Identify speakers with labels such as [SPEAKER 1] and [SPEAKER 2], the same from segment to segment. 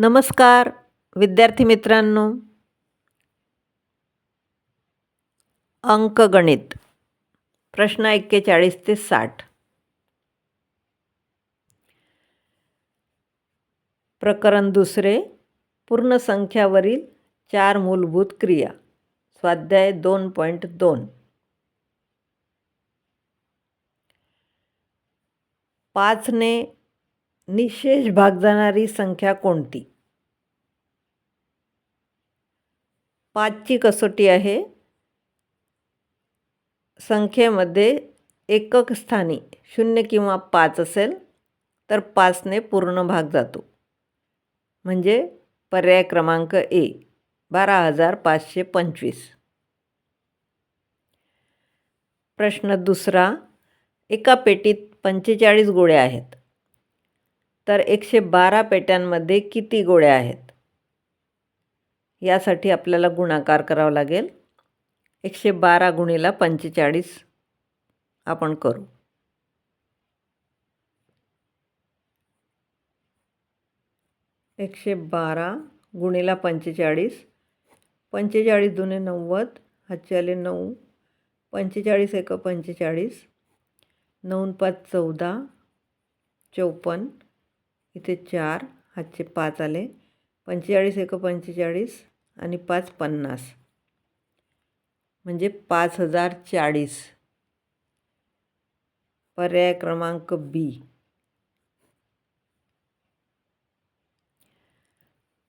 [SPEAKER 1] नमस्कार विद्यार्थी मित्रांनो. अंकगणित प्रश्न एक्केचाळीस ते साठ. प्रकरण दुसरे पूर्णसंख्यावरील चार मूलभूत क्रिया. स्वाध्याय दोन पॉईंट दोन. पाचने निशेष भाग जाणारी संख्या कोणती? पाचची कसोटी आहे. संख्येमध्ये एकक स्थानी शून्य किंवा पाच असेल तर पाचने पूर्ण भाग जातो. म्हणजे पर्याय क्रमांक ए बारा हजार पाचशे पंचवीस. प्रश्न दुसरा एका पेटीत पंचेचाळीस गोळ्या आहेत. तर एकशे बारा पेट्यांमध्ये किती गोळ्या आहेत? यासाठी आपल्याला गुणाकार करावा लागेल. एकशे बारा गुणीला पंचेचाळीस आपण करू. एकशे बारा गुणीला पंचेचाळीस. पंचेचाळीस दुने नव्वद हातचे नऊ. पंचेचाळीस एक पंचेचाळीस. नऊ पाच चौदा. चौपन्न. इथे चार हातचे पाच आले. पंचेचाळीस एक पंचेचाळीस आणि पाच पन्नास. म्हणजे पाच हजार चाळीस. पर्याय क्रमांक बी.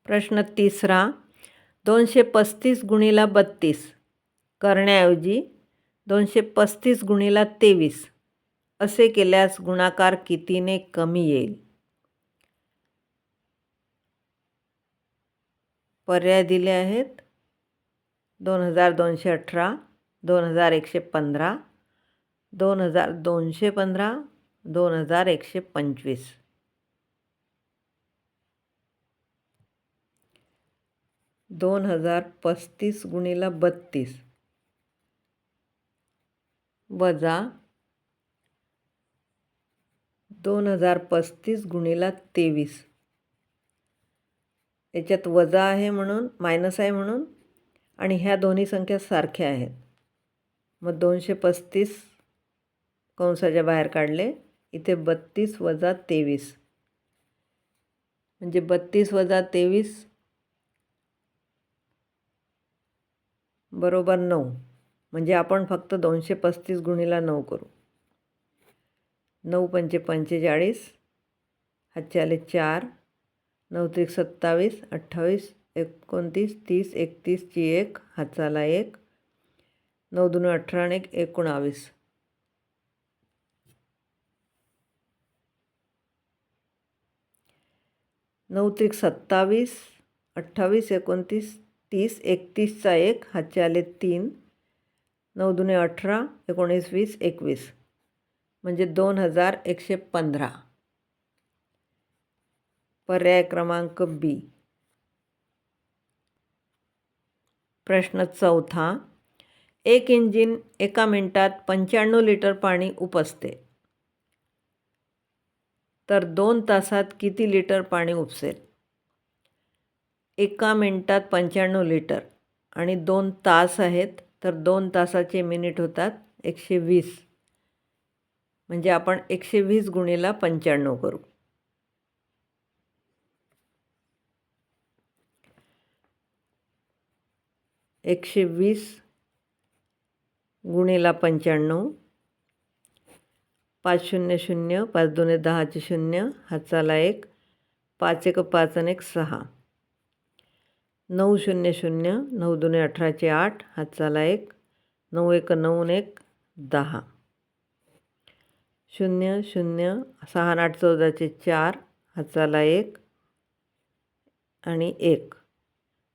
[SPEAKER 1] प्रश्न तिसरा. दोनशे पस्तीस गुणीला बत्तीस. करण्याऐवजी दोनशे पस्तीस गुणीला तेवीस. असे केल्यास गुणाकार कितीने कमी येईल? पर्याय दिले आहेत. दोन हजार दोनशे अठरा दोन हजार एकशे पंधरा दोन हजार दोनशे पंधरा दोन हजार एकशे पंचवीस. दोन हजार पस्तीस गुणीला बत्तीस. वजा दोन हजार पस्तीस गुणीला तेवीस. याच्यात वजा आहे म्हणून मायनस आहे म्हणून आणि ह्या दोन्ही संख्या सारख्या आहेत. मग दोनशे पस्तीस कंसाच्या बाहेर काढले. इथे बत्तीस वजा तेवीस. म्हणजे बत्तीस वजा तेवीस बरोबर नऊ. म्हणजे आपण फक्त दोनशे पस्तीस गुणीला नऊ करू. नऊ पंचे पंचेचाळीस हा आले चार. नऊ त्रिक सत्तावीस अठ्ठावीस एकोणतीस तीस एकतीसची एक हाताला एक. नऊ दोन अठरा आणि एक एकोणावीस. नऊ त्रिक सत्तावीस अठ्ठावीस एकोणतीस तीस एकतीसचा एक हातचे आले तीन. नऊ दुने अठरा एकोणीस वीस एकवीस. म्हणजे दोन हजार एकशे पंधरा. पर्याय क्रमांक बी. प्रश्न चौथा. एक इंजिन एका मिनिटात पंच्याण्णव लिटर पाणी उपसते. तर दोन तासात किती लिटर पाणी उपसेल? एका मिनिटात पंच्याण्णव लिटर. आणि दोन तास आहेत तर दोन तासाचे मिनिट होतात एकशे वीस. म्हणजे आपण एकशे वीस गुणीला पंच्याण्णव करू. एकशे वीस गुणेला पंच्याण्णव. पाच शून्य शून्य पाच दोन दहाचे शून्य हाताला एक पाच एक पाच आणि एक सहा. नऊ शून्य शून्य नऊ दोन अठराचे आठ हाताला एक नऊ एक नऊ एक दहा. शून्य शून्य सहा आठ चौदाचे चार हाताला एक आणि एक.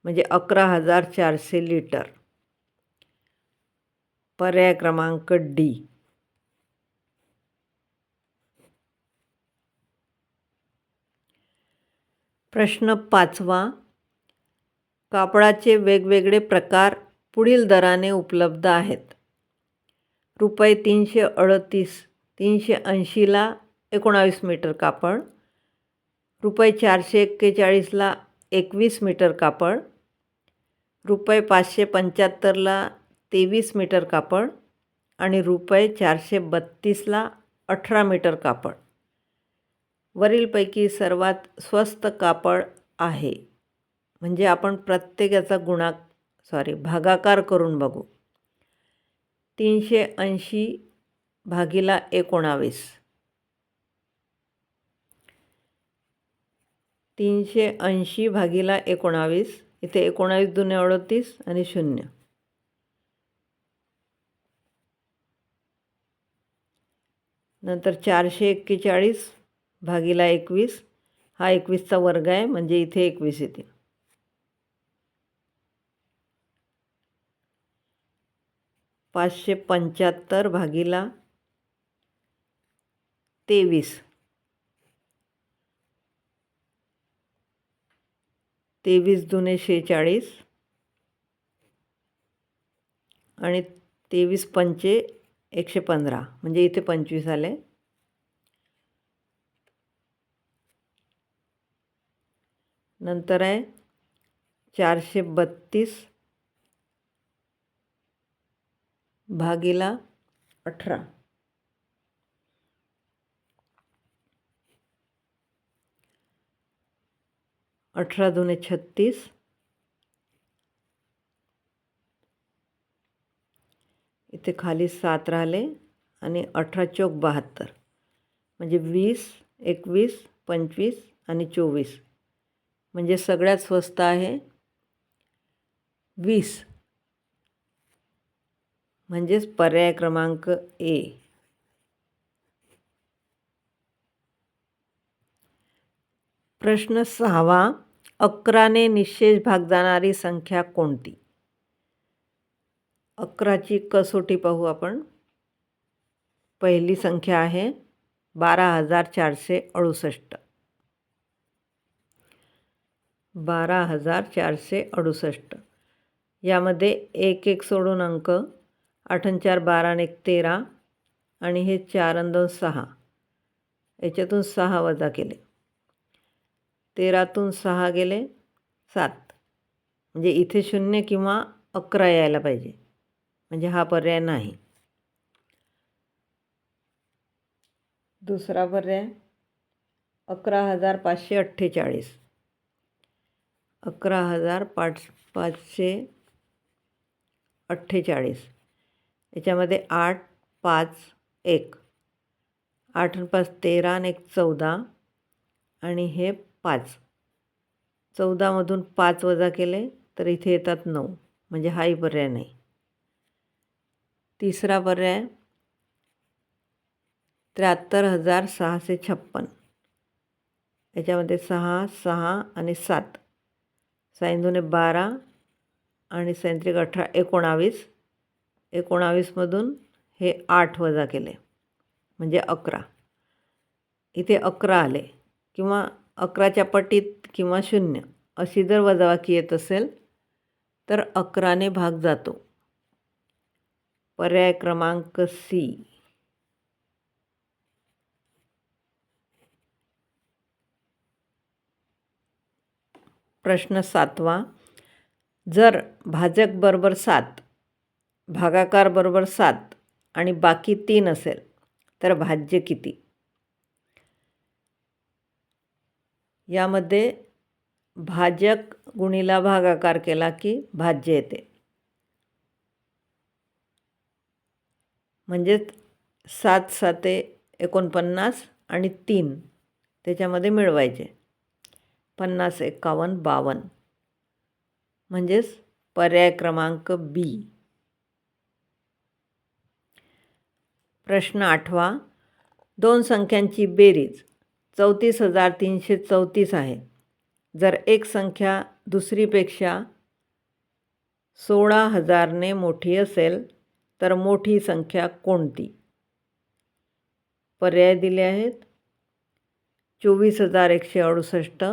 [SPEAKER 1] म्हणजे अकरा हजार चारशे लिटर. पर्याय क्रमांक डी. प्रश्न पाचवा. कापडाचे वेगवेगळे प्रकार पुढील दराने उपलब्ध आहेत. रुपये तीनशे अडतीस तीनशे ऐंशीला एकोणावीस मीटर कापड रुपये चारशे एक्केचाळीसला एकवीस मीटर कापड रुपये पाचशे पंच्याहत्तरला तेवीस मीटर कापड आणि रुपये चारशे बत्तीसला अठरा मीटर कापड. वरीलपैकी सर्वात स्वस्त कापड आहे. म्हणजे आपण प्रत्येकाचा गुणा सॉरी भागाकार करून बघू. तीनशे ऐंशी भागीला एकोणावीस. तीनशे ऐंशी भागीला एकोणावीस. इथे एकोणावीस दुने अडतीस आणि शून्य. नंतर चारशे एक्केचाळीस भागीला एकवीस. हा एकवीसचा वर्ग आहे म्हणजे इथे एकवीस येते. पाचशे पंच्याहत्तर भागीला तेवीस. तेवीस जुने शेहेचाळीस. आणि तेवीस पंचे एकशे पंधरा म्हणजे इथे पंचवीस आले. नंतर आहे चारशे बत्तीस भागीला अठरा. अठरा दोने छत्तीस. इथे खाली सात राहिले आणि अठरा चौक बहात्तर. म्हणजे वीस एकवीस पंचवीस आणि चोवीस. म्हणजे सगळ्यात स्वस्त आहे वीस. म्हणजेच पर्याय क्रमांक ए. प्रश्न सहावा. अकराने निशेष भाग जाणारी संख्या कोणती? अकराची कसोटी पाहू आपण. पहिली संख्या आहे बारा हजार चारशे अडुसष्ट. बारा हजार चारशे अडुसष्ट. यामध्ये एक एक सोडून अंक आठ चार बारा एक तेरा आणि हे चार दोन सहा. याच्यातून सहा वजा केले. तेरातून सहा गेले सात. म्हणजे इथे शून्य किंवा अकरा यायला पाहिजे. म्हणजे हा पर्याय नाही. दुसरा पर्याय अकरा हजार पाचशे अठ्ठेचाळीस. अकरा हजार पाच पाचशे अठ्ठेचाळीस. याच्यामध्ये आठ पाच एक. आठ पाच तेरा आणि एक चौदा. आणि हे पाच. चौदामधून पाच वजा केले तर इथे येतात नऊ. म्हणजे हाही पर्याय नाही. तिसरा पर्याय. त्र्याहत्तर हजार सहाशे छप्पन. याच्यामध्ये सहा सहा आणि सात. सायंदूने बारा आणि सैंत्रिक अठरा एकोणावीस. एकोणावीसमधून हे आठ वजा केले. म्हणजे अकरा. इथे अकरा आले किंवा अकराच्या पटीत किंवा शून्य अशी जर वजावाकी येत असेल तर अकराने भाग जातो. पर्याय क्रमांक सी प्रश्न सातवा. जर भाजक बरोबर सात भागाकार बरोबर सात आणि बाकी तीन असेल तर भाज्य किती? यामध्ये भाजक गुणीला भागाकार केला की भाज्य येते. म्हणजेच सात साते एकोणपन्नास आणि तीन त्याच्यामध्ये मिळवायचे. पन्नास एकावन्न बावन्न. म्हणजेच पर्याय क्रमांक बी. प्रश्न आठवा. दोन संख्यांची बेरीज. चौतीस हजार तीनशे चौतीस आहे. जर एक संख्या दुसरीपेक्षा सोळा हजारने मोठी असेल तर मोठी संख्या कोणती? पर्याय दिले आहेत. चोवीस हजार एकशे अडुसष्ट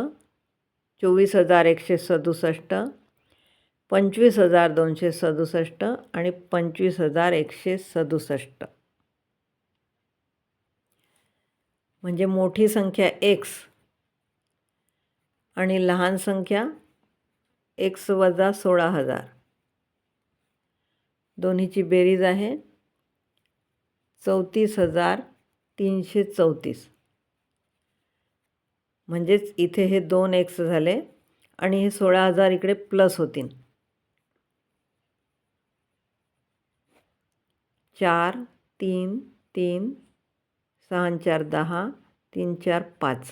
[SPEAKER 1] चोवीस हजार एकशे सदुसष्ट पंचवीस हजार दोनशे सदुसष्ट आणि पंचवीस हजार एकशे सदुसष्ट. म्हणजे मोठी संख्या एक्स आणि लहान संख्या एक्स वजा सोळा हजार. दोन्हीची बेरीज आहे चौतीस हजार तीनशे चौतीस. म्हणजेच इथे हे दोन एक्स झाले आणि हे सोळा हजार इकडे प्लस होतील. चार तीन तीन सहा चार दहा तीन चार पाच.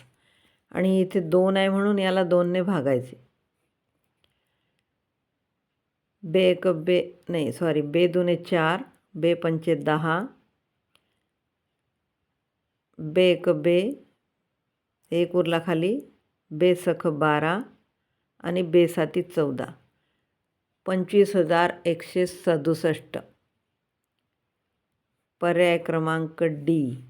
[SPEAKER 1] आणि इथे दोन आहे म्हणून याला दोनने भागायचे. बे एक बे नाही सॉरी बे दोने चार बे पंचे दहा बे एक बे एक उरला खाली बे सख बारा आणि बे साती चौदा. पंचवीस हजार एकशे सदुसष्ट. पर्याय क्रमांक डी.